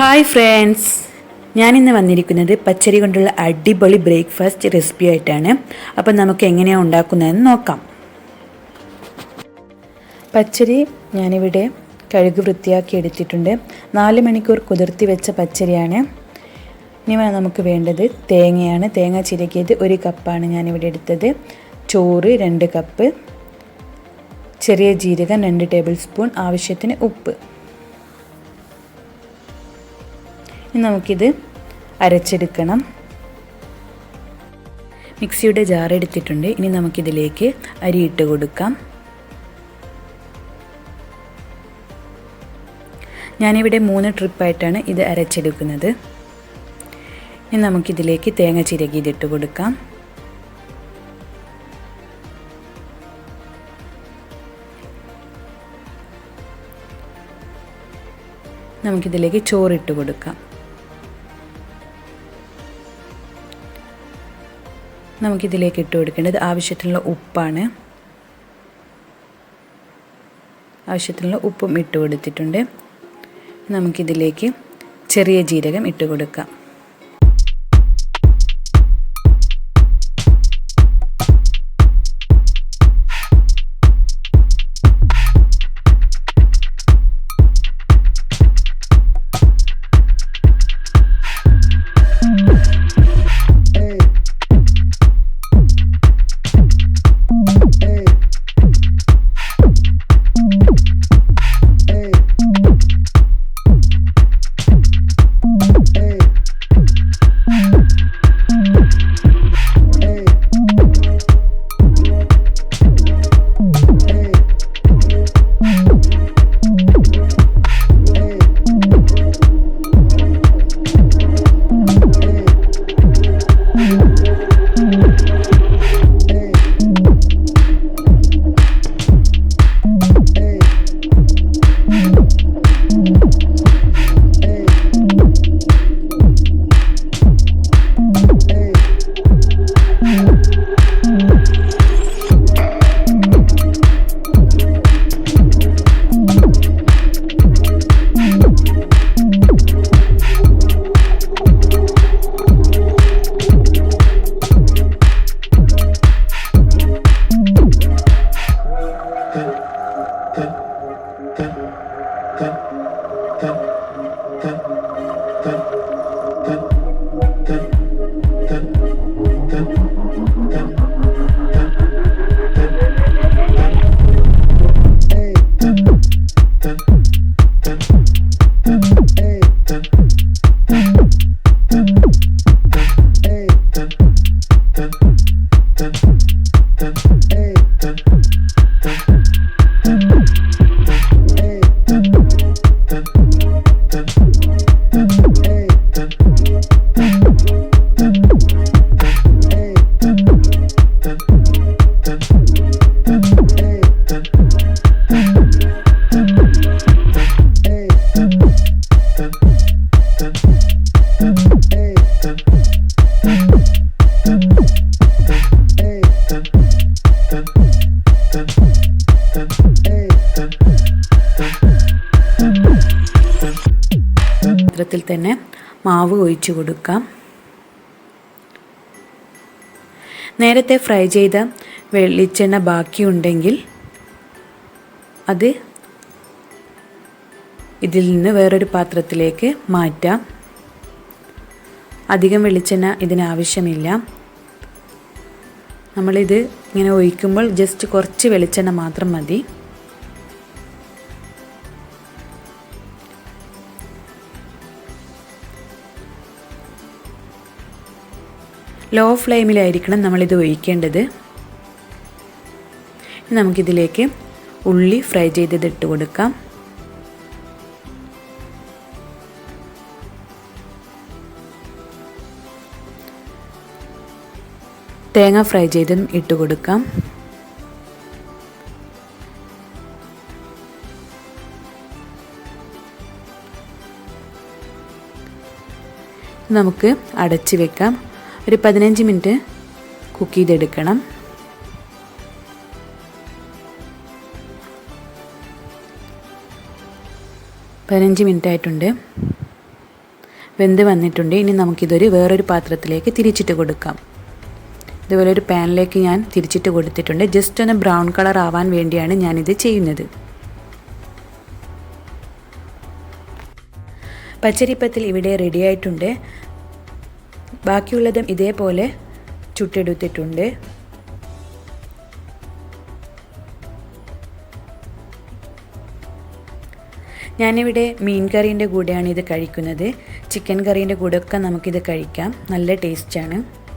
Hi friends ഞാനിന്ന് വന്നിരിക്കുന്നത് പച്ചരി കൊണ്ടുള്ള അടിപൊളി ബ്രേക്ക്ഫാസ്റ്റ് റെസിപ്പി ആയിട്ടാണ്. അപ്പം നമുക്ക് എങ്ങനെയാണ് ഉണ്ടാക്കുന്നതെന്ന് നോക്കാം. പച്ചരി ഞാനിവിടെ കഴുകി വൃത്തിയാക്കി എടുത്തിട്ടുണ്ട്. നാല് മണിക്കൂർ കുതിർത്തി വെച്ച പച്ചരിയാണ്. ഇനി നമുക്ക് വേണ്ടത് തേങ്ങയാണ്. തേങ്ങ ചിരകിയത് ഒരു കപ്പാണ് ഞാനിവിടെ എടുത്തത്. ചോറ് രണ്ട് കപ്പ്. ചെറിയ ജീരകം രണ്ട് ടേബിൾ സ്പൂൺ ആവശ്യത്തിന് ഉപ്പ്. ഇനി നമുക്കിത് അരച്ചെടുക്കണം. മിക്സിയുടെ ജാർ എടുത്തിട്ടുണ്ട്. ഇനി നമുക്കിതിലേക്ക് അരി ഇട്ട് കൊടുക്കാം. ഞാനിവിടെ മൂന്ന് ട്രിപ്പായിട്ടാണ് ഇത് അരച്ചെടുക്കുന്നത്. ഇനി നമുക്കിതിലേക്ക് തേങ്ങ ചിരകി ഇതിട്ട് കൊടുക്കാം. നമുക്കിതിലേക്ക് ചോറിട്ട് കൊടുക്കാം. നമുക്കിതിലേക്ക് ഇട്ട് കൊടുക്കേണ്ടത് ആവശ്യത്തിനുള്ള ഉപ്പാണ്. ആവശ്യത്തിനുള്ള ഉപ്പും ഇട്ട് കൊടുത്തിട്ടുണ്ട്. നമുക്കിതിലേക്ക് ചെറിയ ജീരകം ഇട്ട് കൊടുക്കാം. പാത്രത്തിൽ തന്നെ മാവ് ഒഴിച്ചു കൊടുക്കാം. നേരത്തെ ഫ്രൈ ചെയ്ത വെളിച്ചെണ്ണ ബാക്കിയുണ്ടെങ്കിൽ അത് ഇതിൽ നിന്ന് വേറൊരു പാത്രത്തിലേക്ക് മാറ്റാം. അധികം വെളിച്ചെണ്ണ ഇതിനാവശ്യമില്ല നമ്മളിത് ഇങ്ങനെ ഒഴിക്കുമ്പോൾ ജസ്റ്റ് കുറച്ച് വെളിച്ചെണ്ണ മാത്രം മതി. ലോ ഫ്ലെയിമിലായിരിക്കണം നമ്മളിത് ഒഴിക്കേണ്ടത്. നമുക്കിതിലേക്ക് ഉള്ളി ഫ്രൈ ചെയ്തത് ഇട്ട് കൊടുക്കാം. തേങ്ങ ഫ്രൈ ചെയ്തും ഇട്ട് കൊടുക്കാം. നമുക്ക് അടച്ചു വെക്കാം. ഒരു പതിനഞ്ച് മിനിറ്റ് കുക്ക് ചെയ്തെടുക്കണം. പതിനഞ്ച് മിനിറ്റ് ആയിട്ടുണ്ട്. വെന്ത് വന്നിട്ടുണ്ട്. ഇനി നമുക്കിതൊരു വേറൊരു പാത്രത്തിലേക്ക് തിരിച്ചിട്ട് കൊടുക്കാം. ഇതുപോലെ ഒരു പാനിലേക്ക് ഞാൻ തിരിച്ചിട്ട് കൊടുത്തിട്ടുണ്ട്. ജസ്റ്റ് ഒന്ന് ബ്രൗൺ കളർ ആവാൻ വേണ്ടിയാണ് ഞാനിത് ചെയ്യുന്നത്. പച്ചരിപ്പത്തിൽ ഇവിടെ റെഡി ആയിട്ടുണ്ട്. ബാക്കിയുള്ളതും ഇതേപോലെ ചുട്ടെടുത്തിട്ടുണ്ട്. ഞാനിവിടെ മീൻ കറീന്റെ കൂടെയാണ് ഇത് കഴിക്കുന്നത്. ചിക്കൻ കറീന്റെ കൂടെയൊക്കെ നമുക്കിത് കഴിക്കാം. നല്ല ടേസ്റ്റാണ്.